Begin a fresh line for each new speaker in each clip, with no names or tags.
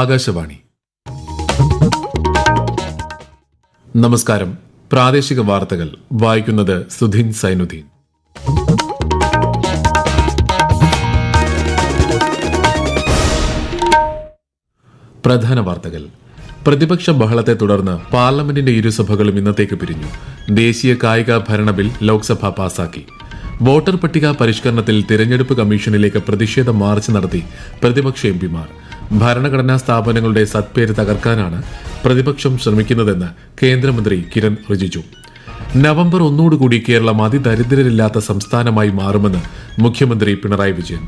ആകാശവാണി നമസ്കാരം പ്രാദേശിക വാർത്തകൾ വായിക്കുന്നത് സുധീൻ സൈനുദ്ദീൻ പ്രധാന വാർത്തകൾ പ്രതിപക്ഷ ബഹളത്തെ തുടർന്ന് പാർലമെന്റിന്റെ ഇരുസഭകളും ഇന്നത്തേക്ക് പിരിഞ്ഞു ദേശീയ കായിക ഭരണ ബിൽ ലോക്സഭ പാസാക്കി വോട്ടർ പട്ടിക പരിഷ്കരണത്തിൽ തിരഞ്ഞെടുപ്പ് കമ്മീഷനിലേക്ക് പ്രതിഷേധ മാർച്ച് നടത്തി പ്രതിപക്ഷ എംപിമാർ ഭരണഘടനാ സ്ഥാപനങ്ങളുടെ സത്പേര് തകർക്കാനാണ് പ്രതിപക്ഷം ശ്രമിക്കുന്നതെന്ന് കേന്ദ്രമന്ത്രി കിരൺ റിജിജു നവംബർ ഒന്നോടുകൂടി കേരളം അതിദരിദ്രരില്ലാത്ത സംസ്ഥാനമായി മാറുമെന്ന് മുഖ്യമന്ത്രി പിണറായി വിജയൻ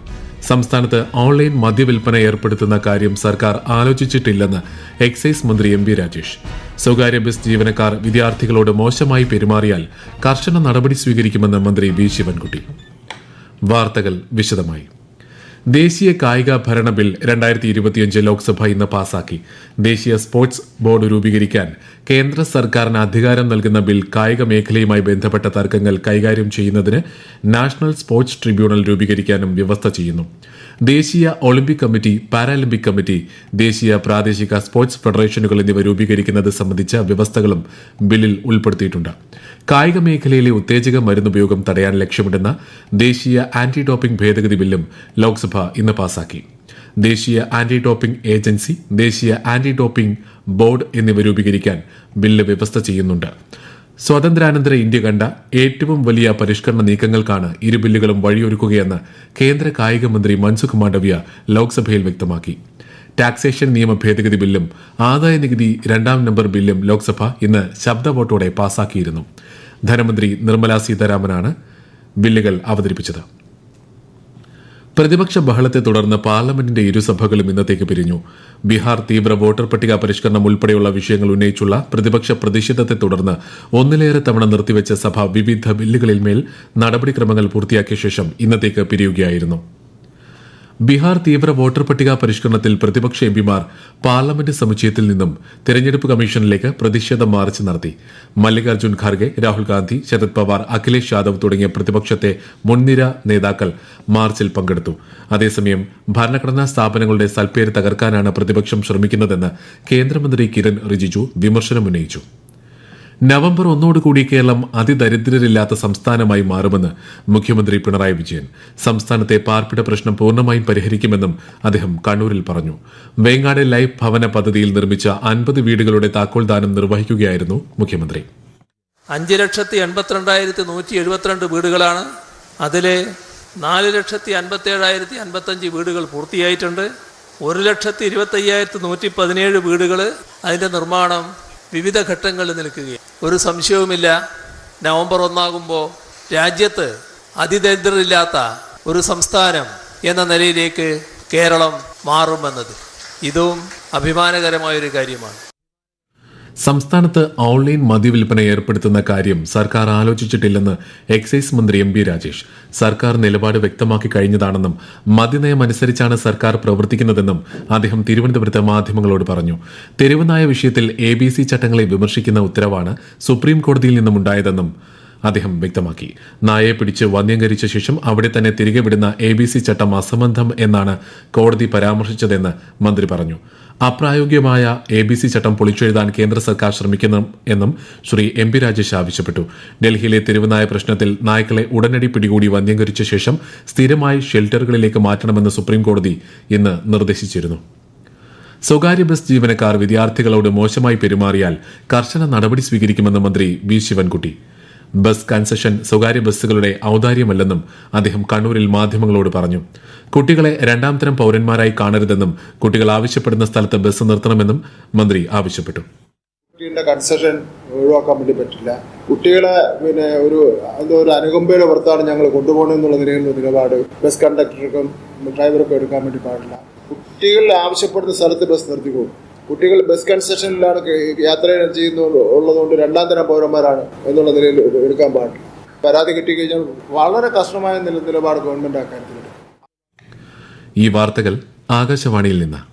സംസ്ഥാനത്ത് ഓൺലൈൻ മദ്യവിൽപ്പന ഏർപ്പെടുത്തുന്ന കാര്യം സർക്കാർ ആലോചിച്ചിട്ടില്ലെന്ന് എക്സൈസ് മന്ത്രി എം രാജേഷ് സ്വകാര്യ ബസ് ജീവനക്കാർ വിദ്യാർത്ഥികളോട് മോശമായി പെരുമാറിയാൽ കർശന നടപടി സ്വീകരിക്കുമെന്ന് മന്ത്രി വി ശിവൻകുട്ടി വാർത്തകൾ വിശദമായി ദേശീയ കായിക ഭരണ ബിൽ രണ്ടായിരത്തി ഇരുപത്തിയഞ്ച് ലോക്സഭ ഇന്ന് പാസാക്കി ദേശീയ സ്പോർട്സ് ബോർഡ് രൂപീകരിക്കാൻ കേന്ദ്ര സർക്കാരിന് അധികാരം നൽകുന്ന ബിൽ കായിക മേഖലയുമായി ബന്ധപ്പെട്ട തർക്കങ്ങൾ കൈകാര്യം ചെയ്യുന്നതിന് നാഷണൽ സ്പോർട്സ് ട്രിബ്യൂണൽ രൂപീകരിക്കാനും വ്യവസ്ഥ ചെയ്യുന്നു ദേശീയ ഒളിമ്പിക് കമ്മിറ്റി പാരാലിമ്പിക് കമ്മിറ്റി ദേശീയ പ്രാദേശിക സ്പോർട്സ് ഫെഡറേഷനുകൾ എന്നിവ രൂപീകരിക്കുന്നത് സംബന്ധിച്ച വ്യവസ്ഥകളും ബില്ലിൽ ഉൾപ്പെടുത്തിയിട്ടുണ്ട് കായിക മേഖലയിലെ ഉത്തേജക മരുന്നുപയോഗം തടയാൻ ലക്ഷ്യമിടുന്ന ദേശീയ ആന്റി ഡോപ്പിംഗ് ഭേദഗതി ബില്ലും ലോക്സഭ ഇന്ന് പാസാക്കി ദേശീയ ആന്റി ഡോപ്പിംഗ് ഏജൻസി ദേശീയ ആന്റി ഡോപ്പിംഗ് ബോർഡ് എന്നിവ രൂപീകരിക്കാൻ ബില്ല് വ്യവസ്ഥ ചെയ്യുന്നുണ്ട് സ്വാതന്ത്ര്യാനന്തര ഇന്ത്യ കണ്ട ഏറ്റവും വലിയ പരിഷ്കരണ നീക്കങ്ങൾക്കാണ് ഇരു ബില്ലുകളും വഴിയൊരുക്കുകയെന്ന് കേന്ദ്ര കായിക മന്ത്രി മൻസുഖ് മാണ്ഡവ്യ ലോക്സഭയിൽ വ്യക്തമാക്കി ടാക്സേഷൻ നിയമ ഭേദഗതി ബില്ലും ആദായ നികുതി രണ്ടാം നമ്പർ ബില്ലും ലോക്സഭ ഇന്ന് ശബ്ദ വോട്ടോടെ പാസാക്കിയിരുന്നു ധനമന്ത്രി നിർമ്മല സീതാരാമനാണ് ബില്ലുകൾ അവതരിപ്പിച്ചത് പ്രതിപക്ഷ ബഹളത്തെ തുടർന്ന് പാർലമെന്റിന്റെ ഇരുസഭകളും ഇന്നത്തേക്ക് പിരിഞ്ഞു ബീഹാർ തീവ്ര വോട്ടർ പട്ടിക പരിഷ്കരണം ഉൾപ്പെടെയുള്ള വിഷയങ്ങൾ ഉന്നയിച്ചുള്ള പ്രതിപക്ഷ പ്രതിഷേധത്തെ തുടർന്ന് ഒന്നിലേറെ തവണ നിർത്തിവെച്ച സഭ വിവിധ ബില്ലുകളിൽ മേൽ നടപടിക്രമങ്ങൾ പൂർത്തിയാക്കിയ ശേഷം ഇന്നത്തേക്ക് പിരിയുകയായിരുന്നു ബീഹാർ തീവ്ര വോട്ടർ പട്ടിക പരിഷ്കരണത്തിൽ പ്രതിപക്ഷ എംപിമാർ പാർലമെന്റ് സമുച്ചയത്തിൽ നിന്നും തെരഞ്ഞെടുപ്പ് കമ്മീഷനിലേക്ക് പ്രതിഷേധ മാർച്ച് നടത്തി മല്ലികാർജ്ജുൻ ഖാർഗെ രാഹുൽ ഗാന്ധി ശരത് പവാർ അഖിലേഷ് യാദവ് തുടങ്ങിയ പ്രതിപക്ഷത്തെ മുൻനിര നേതാക്കൾ മാർച്ചിൽ പങ്കെടുത്തു അതേസമയം ഭരണഘടനാ സ്ഥാപനങ്ങളുടെ സൽപ്പേര് തകർക്കാനാണ് പ്രതിപക്ഷം ശ്രമിക്കുന്നതെന്ന് കേന്ദ്രമന്ത്രി കിരൺ റിജിജു വിമർശനമുന്നയിച്ചു നവംബർ ഒന്നോടുകൂടി കേരളം അതിദരിദ്രരില്ലാത്ത സംസ്ഥാനമായി മാറുമെന്ന് മുഖ്യമന്ത്രി പിണറായി വിജയൻ സംസ്ഥാനത്തെ പാർപ്പിട പ്രശ്നം പൂർണ്ണമായും പരിഹരിക്കുമെന്നും അദ്ദേഹം കണ്ണൂരിൽ പറഞ്ഞു വേങ്ങാട് ലൈഫ് ഭവന പദ്ധതിയിൽ നിർമ്മിച്ച അൻപത് വീടുകളുടെ താക്കോൽ ദാനം നിർവഹിക്കുകയായിരുന്നു മുഖ്യമന്ത്രി
അഞ്ച് ലക്ഷത്തി എൺപത്തിരണ്ടായിരത്തി നൂറ്റി എഴുപത്തിരണ്ട് വീടുകളാണ് അതിലെ നാല് ലക്ഷത്തി അൻപത്തി ഏഴായിരത്തി അൻപത്തഞ്ച് വീടുകൾ പൂർത്തിയായിട്ടുണ്ട് ഒരു ലക്ഷത്തി ഇരുപത്തയ്യായിരത്തി നൂറ്റി പതിനേഴ് വീടുകൾ അതിൻ്റെ നിർമ്മാണം വിവിധ ഘട്ടങ്ങളിൽ നിൽക്കുകയാണ് ഒരു സംശയവുമില്ല നവംബർ ഒന്നാകുമ്പോൾ രാജ്യത്ത് അതിദരിദ്രരില്ലാത്ത ഒരു സംസ്ഥാനം എന്ന നിലയിലേക്ക് കേരളം മാറുമെന്നത് ഇതും അഭിമാനകരമായൊരു കാര്യമാണ്
സംസ്ഥാനത്ത് ഓൺലൈൻ മദ്യവിൽപ്പന ഏർപ്പെടുത്തുന്ന കാര്യം സർക്കാർ ആലോചിച്ചിട്ടില്ലെന്ന് എക്സൈസ് മന്ത്രി എം രാജേഷ് സർക്കാർ നിലപാട് വ്യക്തമാക്കി കഴിഞ്ഞതാണെന്നും മദ്യനയം അനുസരിച്ചാണ് സർക്കാർ പ്രവർത്തിക്കുന്നതെന്നും അദ്ദേഹം തിരുവനന്തപുരത്ത് മാധ്യമങ്ങളോട് പറഞ്ഞു തെരുവുനായ വിഷയത്തിൽ എ ചട്ടങ്ങളെ വിമർശിക്കുന്ന ഉത്തരവാണ് സുപ്രീം കോടതിയിൽ നിന്നും ഉണ്ടായതെന്നും അദ്ദേഹം വ്യക്തമാക്കി നായയെ പിടിച്ച് വന്യംകരിച്ച ശേഷം അവിടെ തന്നെ തിരികെ വിടുന്ന എ ബി സി ചട്ടം അസംബന്ധം എന്നാണ് കോടതി പരാമർശിച്ചതെന്ന് മന്ത്രി പറഞ്ഞു അപ്രായോഗികമായ എ ബി സി ചട്ടം പൊളിച്ചെഴുതാൻ കേന്ദ്ര സർക്കാർ ശ്രമിക്കണം എന്നും ശ്രീ എം പി രാജേഷ് ആവശ്യപ്പെട്ടു ഡൽഹിയിലെ തെരുവുനായ പ്രശ്നത്തിൽ നായ്ക്കളെ ഉടനടി പിടികൂടി വന്യംകരിച്ച ശേഷം സ്ഥിരമായി ഷെൽട്ടറുകളിലേക്ക് മാറ്റണമെന്ന് സുപ്രീംകോടതി ഇന്ന് നിർദ്ദേശിച്ചിരുന്നു സ്വകാര്യ ബസ് ജീവനക്കാർ വിദ്യാർത്ഥികളോട് മോശമായി പെരുമാറിയാൽ കർശന നടപടി സ്വീകരിക്കുമെന്ന് മന്ത്രി വി ശിവൻകുട്ടി ബസ് കൺസെഷൻ സ്വകാര്യ ബസ്സുകളുടെ ഔദാര്യമല്ലെന്നും അദ്ദേഹം കണ്ണൂരിൽ മാധ്യമങ്ങളോട് പറഞ്ഞു കുട്ടികളെ രണ്ടാം തരം പൌരന്മാരായി കാണരുതെന്നും കുട്ടികൾ ആവശ്യപ്പെടുന്ന സ്ഥലത്ത് ബസ് നിർത്തണമെന്നും മന്ത്രി ആവശ്യപ്പെട്ടു
കുട്ടികളുടെ കൺസെഷൻ ഒഴിവാക്കാൻ വേണ്ടി പറ്റില്ല കുട്ടികളെ പിന്നെ ഒരു എന്തോ ഒരു അനുകമ്പയുടെ പുറത്താണ് ഞങ്ങൾ കൊണ്ടുപോകണമെന്നുള്ള നിലയിലുള്ള നിലപാട് ബസ് കണ്ടക്ടർക്കും ഡ്രൈവർക്കും എടുക്കാൻ വേണ്ടി പാടില്ല കുട്ടികൾ ആവശ്യപ്പെടുന്ന സ്ഥലത്ത് ബസ് നിർത്തിക്കൊള്ളു കുട്ടികൾ ബസ് കൺസെഷനിലാണ് യാത്ര ചെയ്യുന്നത് ഉള്ളതുകൊണ്ട് രണ്ടാം തരം പൗരന്മാരാണ് എന്നുള്ള നിലയിൽ എടുക്കാൻ പാടില്ല പരാതി കിട്ടിക്കഴിഞ്ഞാൽ വളരെ കഷ്ടമായ നിലപാട് ഗവൺമെന്റ് അക്കാര്യത്തിലുണ്ട്
ഈ വാർത്തകൾ ആകാശവാണിയിൽ നിന്നാണ്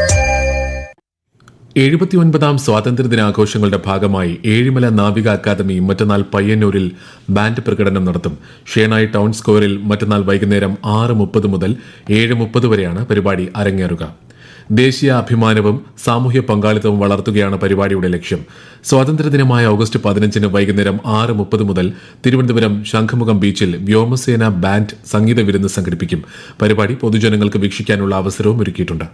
എഴുപത്തിയൊൻപതാം സ്വാതന്ത്ര്യദിനാഘോഷങ്ങളുടെ ഭാഗമായി ഏഴിമല നാവിക അക്കാദമി മറ്റന്നാൾ പയ്യന്നൂരിൽ ബാൻഡ് പ്രകടനം നടത്തും ഷേണായി ടൗൺ സ്ക്വയറിൽ മറ്റന്നാൾ വൈകുന്നേരം ആറ് മുപ്പത് മുതൽ ഏഴ് മുപ്പത് വരെയാണ് പരിപാടി അരങ്ങേറുക ദേശീയ അഭിമാനവും സാമൂഹ്യ പങ്കാളിത്തവും വളർത്തുകയാണ് പരിപാടിയുടെ ലക്ഷ്യം സ്വാതന്ത്ര്യദിനമായ ഓഗസ്റ്റ് പതിനഞ്ചിന് വൈകുന്നേരം ആറ് മുപ്പത് മുതൽ തിരുവനന്തപുരം ശംഖുമുഖം ബീച്ചിൽ വ്യോമസേന ബാൻഡ് സംഗീത വിരുന്ന് സംഘടിപ്പിക്കും പരിപാടി പൊതുജനങ്ങൾക്ക് വീക്ഷിക്കാനുള്ള അവസരവും ഒരുക്കിയിട്ടുണ്ട്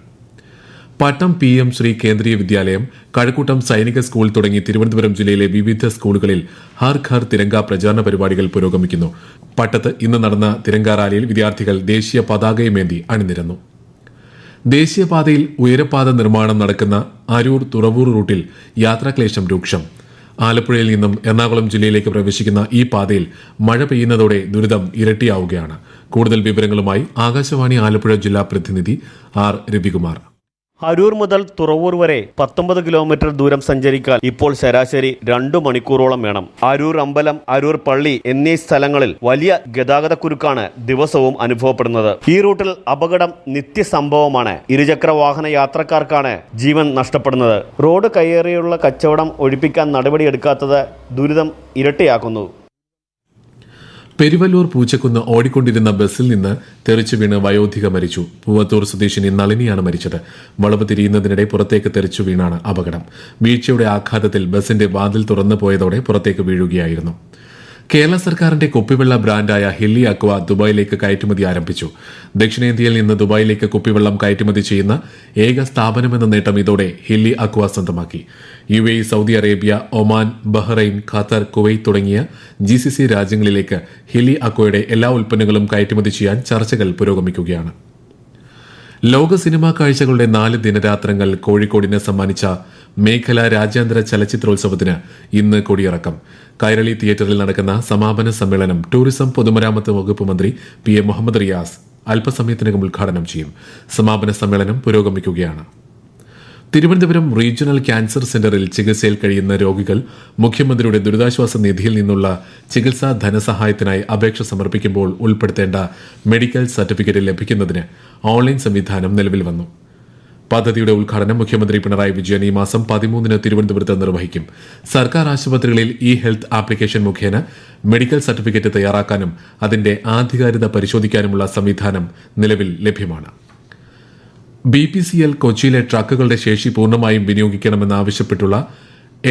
പട്ടം പി എം ശ്രീ കേന്ദ്രീയ വിദ്യാലയം കഴക്കൂട്ടം സൈനിക സ്കൂൾ തുടങ്ങി തിരുവനന്തപുരം ജില്ലയിലെ വിവിധ സ്കൂളുകളിൽ ഹർ ഘർ തിരങ്ക പ്രചാരണ പരിപാടികൾ പുരോഗമിക്കുന്നു പട്ടത്ത് ഇന്ന് നടന്ന തിരങ്ക റാലിയിൽ വിദ്യാർത്ഥികൾ ദേശീയ പതാകയുമേന്തി അണിനിരന്നു ദേശീയപാതയിൽ ഉയരപാത നിർമ്മാണം നടക്കുന്ന അരൂർ തുറവൂർ റൂട്ടിൽ യാത്രാക്ലേശം രൂക്ഷം ആലപ്പുഴയിൽ നിന്നും എറണാകുളം ജില്ലയിലേക്ക് പ്രവേശിക്കുന്ന ഈ പാതയിൽ മഴ പെയ്യുന്നതോടെ ദുരിതം ഇരട്ടിയാവുകയാണ് കൂടുതൽ വിവരങ്ങളുമായി ആകാശവാണി ആലപ്പുഴ ജില്ലാ പ്രതിനിധി ആർ രവികുമാർ
അരൂർ മുതൽ തുറവൂർ വരെ പത്തൊമ്പത് കിലോമീറ്റർ ദൂരം സഞ്ചരിക്കാൻ ഇപ്പോൾ ശരാശരി രണ്ടു മണിക്കൂറോളം വേണം അരൂർ അമ്പലം അരൂർ പള്ളി എന്നീ സ്ഥലങ്ങളിൽ വലിയ കുരുക്കാണ് ദിവസവും അനുഭവപ്പെടുന്നത് ഈ റൂട്ടിൽ അപകടം നിത്യസംഭവമാണ് ഇരുചക്ര വാഹന യാത്രക്കാർക്കാണ് ജീവൻ നഷ്ടപ്പെടുന്നത് റോഡ് കയ്യേറിയുള്ള കച്ചവടം ഒഴിപ്പിക്കാൻ നടപടിയെടുക്കാത്തത് ദുരിതം ഇരട്ടിയാക്കുന്നു
പെരുവല്ലൂർ പൂച്ചക്കുന്ന് ഓടിക്കൊണ്ടിരുന്ന ബസ്സിൽ നിന്ന് തെറിച്ചു വീണ് വയോധിക മരിച്ചു പൂവത്തൂർ സ്വദേശിനി നളിനിയാണ് മരിച്ചത് വളവ് തിരിയുന്നതിനിടെ പുറത്തേക്ക് തെറിച്ചു വീണാണ് അപകടം വീഴ്ചയുടെ ആഘാതത്തിൽ ബസിന്റെ വാതിൽ തുറന്നു പോയതോടെ പുറത്തേക്ക് വീഴുകയായിരുന്നു കേരള സർക്കാരിന്റെ കുപ്പിവെള്ള ബ്രാൻഡായ ഹില്ലി അക്വ ദുബായിലേക്ക് കയറ്റുമതി ആരംഭിച്ചു ദക്ഷിണേന്ത്യയിൽ നിന്ന് ദുബായിലേക്ക് കുപ്പിവെള്ളം കയറ്റുമതി ചെയ്യുന്ന ഏക സ്ഥാപനമെന്ന നേട്ടം ഇതോടെ ഹില്ലി അക്വ സ്വന്തമാക്കി U A Saudi Arabia Oman Bahrain Qatar Kuwait തുടങ്ങിയ ജി സി സി രാജ്യങ്ങളിലേക്ക് ഹില്ലി അക്വയുടെ എല്ലാ ഉൽപ്പന്നങ്ങളും കയറ്റുമതി ചെയ്യാൻ ചർച്ചകൾ പുരോഗമിക്കുകയാണ് ലോക സിനിമാ കാഴ്ചകളുടെ നാല് ദിനരാത്രങ്ങൾ കോഴിക്കോടിനെ സമ്മാനിച്ച മേഖല രാജ്യാന്തര ചലച്ചിത്രോത്സവത്തിന് ഇന്ന് കൊടിയിറക്കം കൈരളി തിയേറ്ററിൽ നടക്കുന്ന സമാപന സമ്മേളനം ടൂറിസം പൊതുമരാമത്ത് വകുപ്പ് മന്ത്രി പി എ മുഹമ്മദ് റിയാസ് അല്പസമയത്തിനകം ഉദ്ഘാടനം ചെയ്യും സമാപന സമ്മേളനം പുരോഗമിക്കുകയാണ് തിരുവനന്തപുരം റീജിയണൽ ക്യാൻസർ സെന്ററിൽ ചികിത്സയിൽ കഴിയുന്ന രോഗികൾ മുഖ്യമന്ത്രിയുടെ ദുരിതാശ്വാസ നിധിയിൽ നിന്നുള്ള ചികിത്സാ ധനസഹായത്തിനായി അപേക്ഷ സമർപ്പിക്കുമ്പോൾ ഉൾപ്പെടുത്തേണ്ട മെഡിക്കൽ സർട്ടിഫിക്കറ്റ് ലഭിക്കുന്നതിന് ഓൺലൈൻ സംവിധാനം നിലവിൽ വന്നു പദ്ധതിയുടെ ഉദ്ഘാടനം മുഖ്യമന്ത്രി പിണറായി വിജയൻ ഈ മാസം പതിമൂന്നിന് തിരുവനന്തപുരത്ത് നിർവഹിക്കും സർക്കാർ ആശുപത്രികളിൽ ഇ ഹെൽത്ത് ആപ്ലിക്കേഷൻ മുഖേന മെഡിക്കൽ സർട്ടിഫിക്കറ്റ് തയ്യാറാക്കാനും അതിന്റെ ആധികാരികത പരിശോധിക്കാനുമുള്ള സംവിധാനം നിലവിൽ ലഭ്യമാണ് ബി പി സി എൽ കൊച്ചിയിലെ ട്രക്കുകളുടെ ശേഷി പൂർണ്ണമായും വിനിയോഗിക്കണമെന്നാവശ്യപ്പെട്ടുള്ള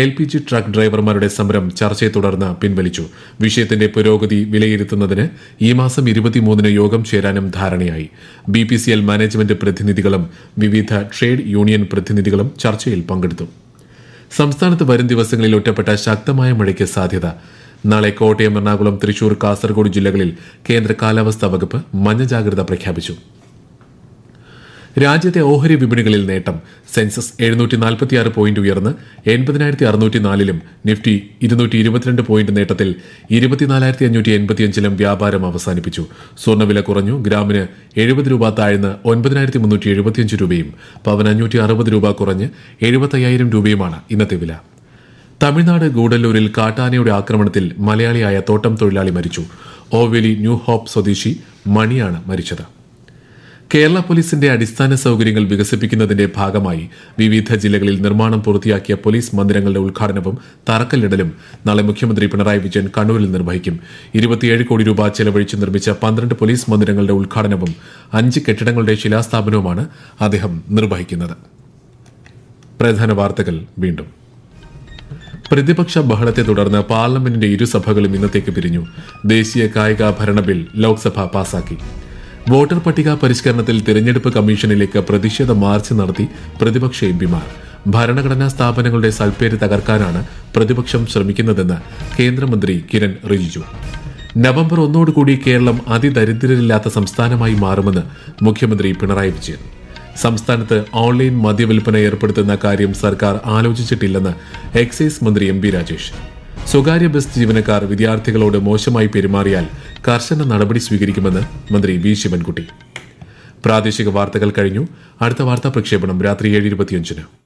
എൽ പി ജി ട്രക്ക് ഡ്രൈവർമാരുടെ സമരം ചർച്ചയെ തുടർന്ന് പിൻവലിച്ചു വിഷയത്തിന്റെ പുരോഗതി വിലയിരുത്തുന്നതിന് ഈ മാസം ഇരുപത്തിമൂന്നിന് യോഗം ചേരാനും ധാരണയായി B P C L management പ്രതിനിധികളും വിവിധ ട്രേഡ് യൂണിയൻ പ്രതിനിധികളും ചർച്ചയിൽ പങ്കെടുത്തു സംസ്ഥാനത്ത് വരും ദിവസങ്ങളിൽ ഒറ്റപ്പെട്ട ശക്തമായ മഴയ്ക്ക് സാധ്യത നാളെ കോട്ടയം എറണാകുളം തൃശൂർ കാസർഗോഡ് ജില്ലകളിൽ കേന്ദ്ര കാലാവസ്ഥാ വകുപ്പ് മഞ്ഞ ജാഗ്രത പ്രഖ്യാപിച്ചു രാജ്യത്തെ ഓഹരി വിപണികളിൽ നേട്ടം സെൻസസ് എഴുന്നൂറ്റി നാൽപ്പത്തിയാറ് പോയിന്റ് ഉയർന്ന് എൺപതിനായിരത്തി അറുന്നൂറ്റി നാലിലും നിഫ്റ്റി ഇരുന്നൂറ്റി ഇരുപത്തിരണ്ട് പോയിന്റ് നേട്ടത്തിൽ ഇരുപത്തിനാലായിരത്തി അഞ്ഞൂറ്റി എൺപത്തിയഞ്ചിലും വ്യാപാരം അവസാനിപ്പിച്ചു സ്വർണ്ണവില കുറഞ്ഞു ഗ്രാമിന് എഴുപത് രൂപ താഴ്ന്ന് ഒൻപതിനായിരത്തി മുന്നൂറ്റി എഴുപത്തിയഞ്ച് രൂപയും പവൻ അഞ്ഞൂറ്റി അറുപത് രൂപ കുറഞ്ഞ് എഴുപത്തയ്യായിരം രൂപയുമാണ് ഇന്നത്തെ വില തമിഴ്നാട് ഗൂഡല്ലൂരിൽ കാട്ടാനയുടെ ആക്രമണത്തിൽ മലയാളിയായ തോട്ടം തൊഴിലാളി മരിച്ചു ഓവേലി ന്യൂഹോപ്പ് സ്വദേശി മണിയാണ് മരിച്ചത് കേരള പോലീസിന്റെ അടിസ്ഥാന സൗകര്യങ്ങൾ വികസിപ്പിക്കുന്നതിന്റെ ഭാഗമായി വിവിധ ജില്ലകളിൽ നിർമ്മാണം പൂർത്തിയാക്കിയ പോലീസ് മന്ദിരങ്ങളുടെ ഉദ്ഘാടനവും തറക്കല്ലിടലും നാളെ മുഖ്യമന്ത്രി പിണറായി വിജയൻ കണ്ണൂരിൽ നിർവഹിക്കും ഇരുപത്തിയേഴ് കോടി രൂപ ചെലവഴിച്ച് നിർമ്മിച്ച പന്ത്രണ്ട് പോലീസ് മന്ദിരങ്ങളുടെ ഉദ്ഘാടനവും അഞ്ച് കെട്ടിടങ്ങളുടെ ശിലാസ്ഥാപനവുമാണ് അദ്ദേഹം നിർവഹിക്കുന്നത് പ്രധാന വാർത്തകൾ വീണ്ടും പ്രതിപക്ഷ ബഹളത്തെ തുടർന്ന് പാർലമെന്റിന്റെ ഇരുസഭകളും ഇന്നത്തേക്ക് പിരിഞ്ഞു ദേശീയ കായികാഭരണ ബിൽ ലോക്സഭ പാസാക്കി വോട്ടർ പട്ടിക പരിഷ്കരണത്തിൽ തിരഞ്ഞെടുപ്പ് കമ്മീഷനിലേക്ക് പ്രതിഷേധ മാർച്ച് നടത്തി പ്രതിപക്ഷ എംപിമാർ ഭരണഘടനാ സ്ഥാപനങ്ങളുടെ സൽപ്പേര് തകർക്കാനാണ് പ്രതിപക്ഷം ശ്രമിക്കുന്നതെന്ന് കേന്ദ്രമന്ത്രി കിരൺ റിജിജു നവംബർ ഒന്നോടുകൂടി കേരളം അതിദരിദ്രരില്ലാത്ത സംസ്ഥാനമായി മാറുമെന്ന് മുഖ്യമന്ത്രി പിണറായി വിജയൻ സംസ്ഥാനത്ത് ഓൺലൈൻ മദ്യവിൽപ്പന ഏർപ്പെടുത്തുന്ന കാര്യം സർക്കാർ ആലോചിച്ചിട്ടില്ലെന്ന് എക്സൈസ് മന്ത്രി എം രാജേഷ് സ്വകാര്യ ബസ് ജീവനക്കാർ വിദ്യാർത്ഥികളോട് മോശമായി പെരുമാറിയാൽ കർശന നടപടി സ്വീകരിക്കുമെന്ന് മന്ത്രി വി ശിവൻകുട്ടി പ്രാദേശിക വാർത്തകൾ കഴിഞ്ഞു അടുത്ത വാർത്താ പ്രക്ഷേപണം രാത്രി ഏഴ് ഇരുപത്തിയഞ്ചിന്